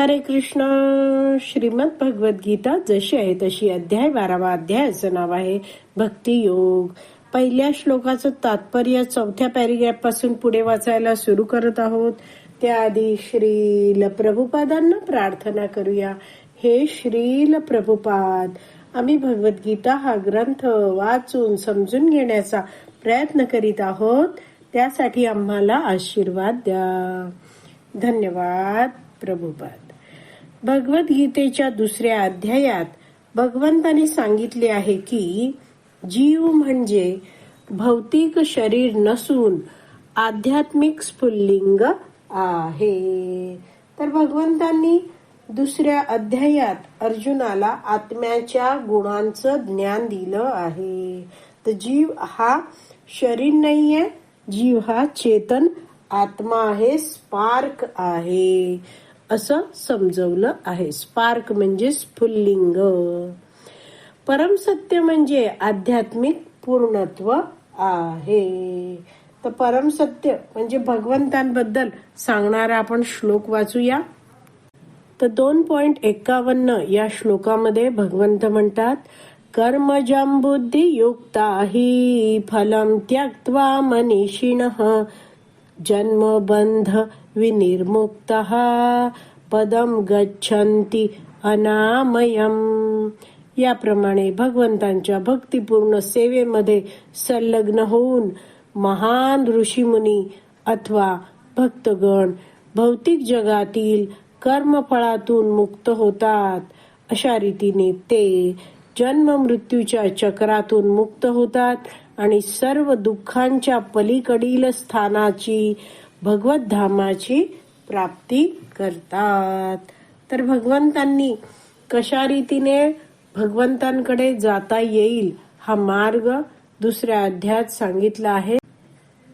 हरे कृष्ण. श्रीमद भगवत गीता जशी आहे तशी अध्याय बारावा अध्यायाचं नाव आहे. भक्ती योग. पहिल्या श्लोकाचं तात्पर्य चौथ्या पॅरिग्राफपासून पुढे वाचायला सुरू करत आहोत. त्याआधी श्रील प्रभुपादांना प्रार्थना करूया. हे श्रील प्रभुपाद आम्ही भगवद्गीता हा ग्रंथ वाचून समजून घेण्याचा प्रयत्न करीत आहोत. त्यासाठी आम्हाला आशीर्वाद द्या. धन्यवाद प्रभुपाद. भगवद्गीतेच्या दुसऱ्या अध्यायात भगवंताने सांगितले आहे की जीव म्हणजे भौतिक शरीर नसून आध्यात्मिक स्फुल्लिंग आहे. तर भगवंतांनी दुसऱ्या अध्यायात अर्जुनाला आत्म्याच्या गुणांचं ज्ञान दिलं आहे. तर जीव हा शरीर नाहीये जीव हा चेतन आत्मा आहे स्पार्क आहे. असं समजवलं आहे. स्पार्क म्हणजे स्फुल्लिंग परमसत्य म्हणजे आध्यात्मिक पूर्णत्व आहे. तर परमसत्य म्हणजे भगवंतांबद्दल सांगणारा आपण श्लोक वाचूया. तर दोन पॉइंट एक्कावन्न या श्लोकामध्ये भगवंत म्हणतात कर्मजम बुद्धी युक्ता हि फलम त्यक्त्वा मनीषिण जन्म बंध विनिर्मुक्तः। पदम गच्छन्ति अनामयम। याप्रमाणे भगवंतांच्या भक्तिपूर्ण सेवेमध्ये संलग्न होऊन महान ऋषीमुनी अथवा भक्तगण भौतिक जगातील कर्मफळातून मुक्त होतात. अशा रीतीने ते जन्म मृत्यूच्या चक्रातून मुक्त होतात आणि सर्व दुःखांच्या पलीकडील स्थानाची भगवत धामाची प्राप्ती करतात. तर भगवंतांनी कशा रीतीने भगवंतांकडे जाता येईल हा मार्ग दुसऱ्या अध्यात सांगितला आहे.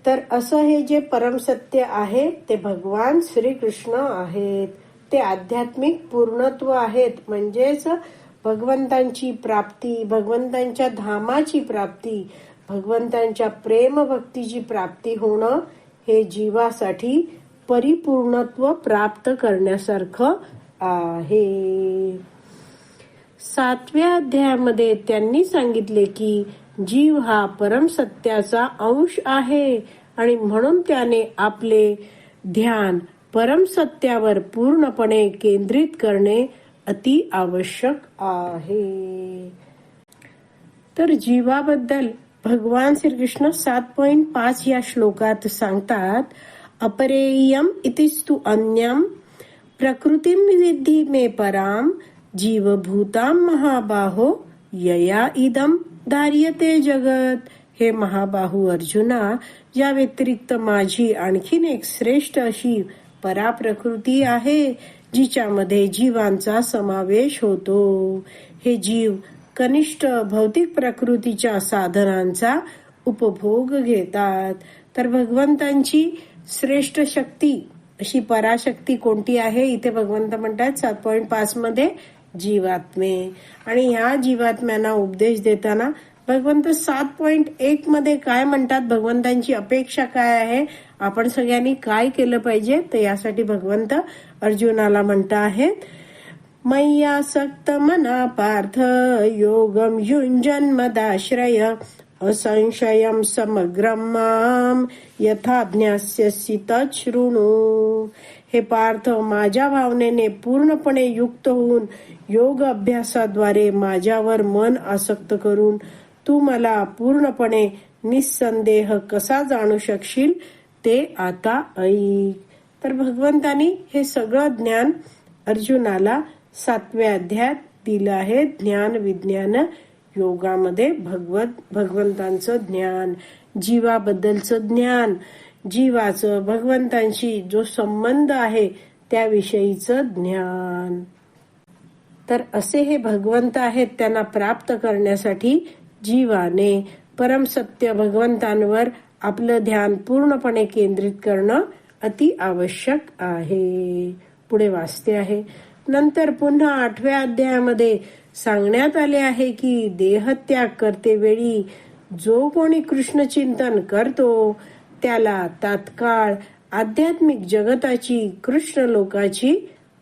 तर असं हे जे परमसत्य आहे ते भगवान श्रीकृष्ण आहेत. ते आध्यात्मिक पूर्णत्व आहेत. म्हणजेच भगवंतांची प्राप्ती भगवंतांच्या धामाची प्राप्ती भगवंतांच्या प्रेम भक्तीची प्राप्ती होणं हे जीवासाठी परिपूर्णत्व प्राप्त करण्यासारखं आहे सातव्या अध्यायामध्ये त्यांनी सांगितले की जीव हा परमसत्याचा अंश आहे आणि म्हणून त्याने आपले ध्यान परमसत्यावर पूर्णपणे केंद्रित करणे अति आवश्यक आहे. तर जीवाबद्दल भगवान श्रीकृष्ण सात पॉइंट पाच या श्लोकात सांगतात अपरेयम इतिस्तु अन्यम प्रकृतीम विधी मे पराम जीवभूताम महाबाहो यया इदम धार्यते जगत। हे महाबाहू अर्जुना या व्यतिरिक्त माझी आणखीन एक श्रेष्ठ अशी पराप्रकृती आहे जिच्यामध्ये जीवांचा समावेश होतो। हे जीव कनिष्ठ भौतिक प्रकृतीच्या साधनांचा उपभोग घेतात. तर भगवंतांची श्रेष्ठ शक्ती अशी पराशक्ती कोणती आहे? इथे भगवंत म्हणतात सात पॉईंट पाच मध्ये जीवात्मे. आणि ह्या जीवात्म्यांना उपदेश देताना भगवंत सात पॉइंट एक मध्ये काय म्हणतात? भगवंतांची अपेक्षा काय आहे? आपण सगळ्यांनी काय केलं पाहिजे? तर यासाठी भगवंत अर्जुनाला म्हणता आहेत मय्यासक्त मना पार्थ योगम युञ्जन्मदाश्रय असंशयम समग्रम माम यथा ज्ञास्यसि तच्छृणु हे पार्थ माझ्या भावनेने पूर्णपणे युक्त होऊन योग अभ्यासाद्वारे माझ्यावर मन आसक्त करून तू मला पूर्णपणे निसंदेह कसा जाणू शकशील ते आता ऐक. तर भगवंतानी हे सगळं ज्ञान अर्जुनाला सातव्या अध्यायात दिलं आहे ज्ञान विज्ञान योगामध्ये भगवत भगवंतांचं ज्ञान जीवाबद्दलचं ज्ञान जीवाचं भगवंतांशी जो संबंध आहे त्याविषयीचं ज्ञान. तर असे हे भगवंत आहेत त्यांना प्राप्त करण्यासाठी जीवाने परमसत्य भगवंतांवर आपलं ध्यान पूर्णपणे केंद्रित करणं अति आवश्यक आहे. पुढे वाचते आहे. नंतर पुन्हा आठव्या अध्यायामध्ये सांगण्यात आले आहे की देहत्याग करते वेळी जो कोणी कृष्ण चिंतन करतो त्याला तात्काळ आध्यात्मिक जगताची कृष्ण लोकाची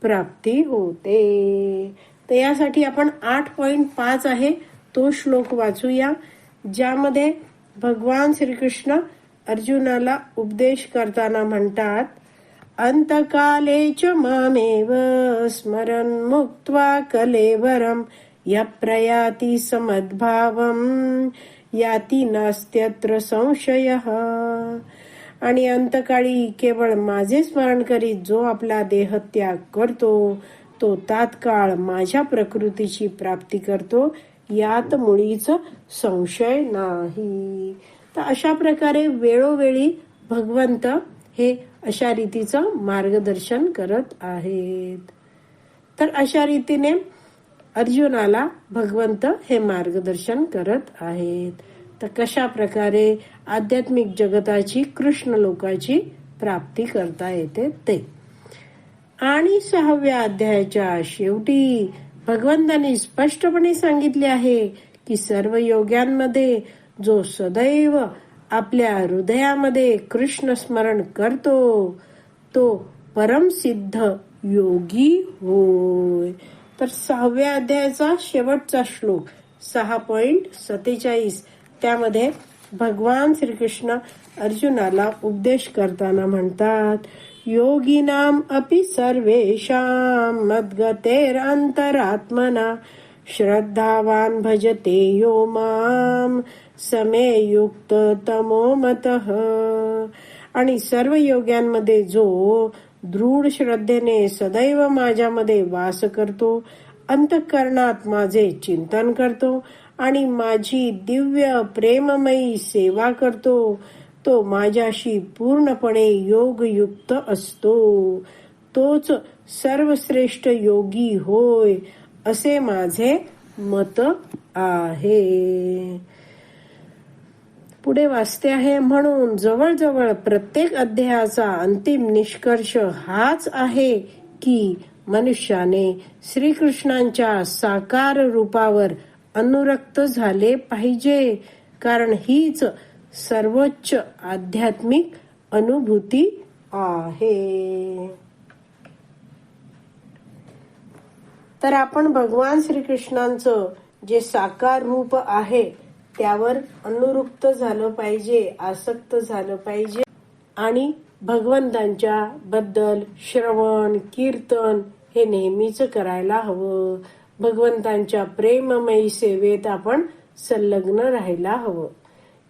प्राप्ती होते. तर यासाठी आपण आठ पॉइंट पाच आहे तो श्लोक वाचूया ज्यामध्ये भगवान श्रीकृष्ण अर्जुनाला उपदेश करताना म्हणतात अंतकाले च मामेव स्मरन् मुक्त्वा कलेवरम य प्रयाति समद्भावम् याती नास्त्यत्र संशय। आणि अंतकाळी केवळ माझे स्मरण करीत जो आपला देह त्याग करतो तो तात्काळ माझ्या प्रकृतीची प्राप्ती करतो यात मुळीच संशय नाही. तर अशा प्रकारे वेळोवेळी भगवंत हे अशा रीतीचं मार्गदर्शन करत आहेत. तर अशा रीतीने अर्जुनाला भगवंत हे मार्गदर्शन करत आहेत. तर कशा प्रकारे आध्यात्मिक जगताची कृष्ण लोकाची प्राप्ती करता येते ते. आणि सहाव्या अध्यायाच्या शेवटी भगवंतांनी स्पष्टपणे सांगितले आहे की सर्व योग्यांमध्ये जो सदैव आपल्या हृदयामध्ये कृष्ण स्मरण करतो तो परमसिद्ध योगी होय. तर सहाव्या अध्यायाचा शेवटचा श्लोक सहा पॉइंट सत्तेचाळीस. त्यामध्ये भगवान श्रीकृष्ण अर्जुनाला उपदेश करताना म्हणतात योगिनाम अपि सर्वेषां मद्गतेरन्तरात्मना श्रद्धावान भजते यो माम समे युक्त तमो आणि सर्व योग्यांमध्ये जो दृढ श्रद्धेने सदैव माझ्यामध्ये वास करतो अंतःकरणात माझे चिंतन करतो आणि माझी दिव्य प्रेममयी सेवा करतो तो माझ्याशी पूर्णपणे योगयुक्त असतो. तोच सर्वश्रेष्ठ योगी होय असे माझे मत आहे. पुढे वाचते आहे म्हणून जवळजवळ प्रत्येक अध्यायाचा अंतिम निष्कर्ष हाच आहे की मनुष्याने श्रीकृष्णांच्या साकार रूपावर अनुरक्त झाले पाहिजे कारण हीच सर्वोच्च आध्यात्मिक अनुभूती आहे. तर आपण भगवान श्रीकृष्णांचं जे साकार रूप आहे त्यावर अनुरुक्त झालं पाहिजे आसक्त झालं पाहिजे. आणि भगवंतांच्या बद्दल श्रवण कीर्तन हे नेहमीच करायला हवं. भगवंतांच्या प्रेममयी सेवेत आपण संलग्न राहायला हवं.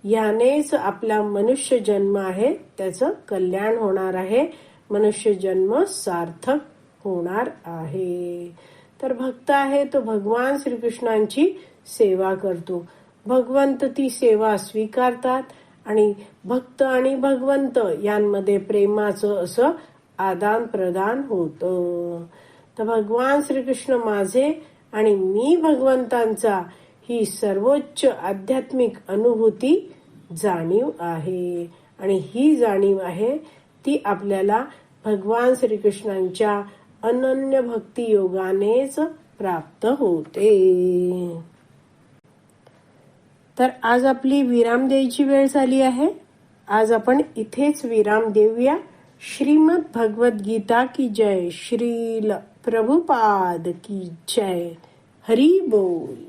यानेच आपला मनुष्य जन्म आहे त्याचं कल्याण होणार आहे. मनुष्य जन्म सार्थक होणार आहे. तर भक्त आहे तो भगवान श्रीकृष्णांची सेवा करतो. भगवंत ती सेवा स्वीकारतात आणि भक्त आणि भगवंत यांमध्ये प्रेमाचं असं आदान प्रदान होत. तर भगवान श्रीकृष्ण माझे आणि मी भगवंतांचा ही सर्वोच्च आध्यात्मिक अनुभूती जाणीव आहे. आणि ही जाणीव आहे ती आपल्याला भगवान श्रीकृष्णांच्या अनन्य भक्ती योगानेच प्राप्त होते. तर आज आपली विराम द्यायची वेळ झाली आहे. आज आपण इथेच विराम देऊया. श्रीमद भगवत गीता की जय. श्रील प्रभुपाद की जय. हरी बोल.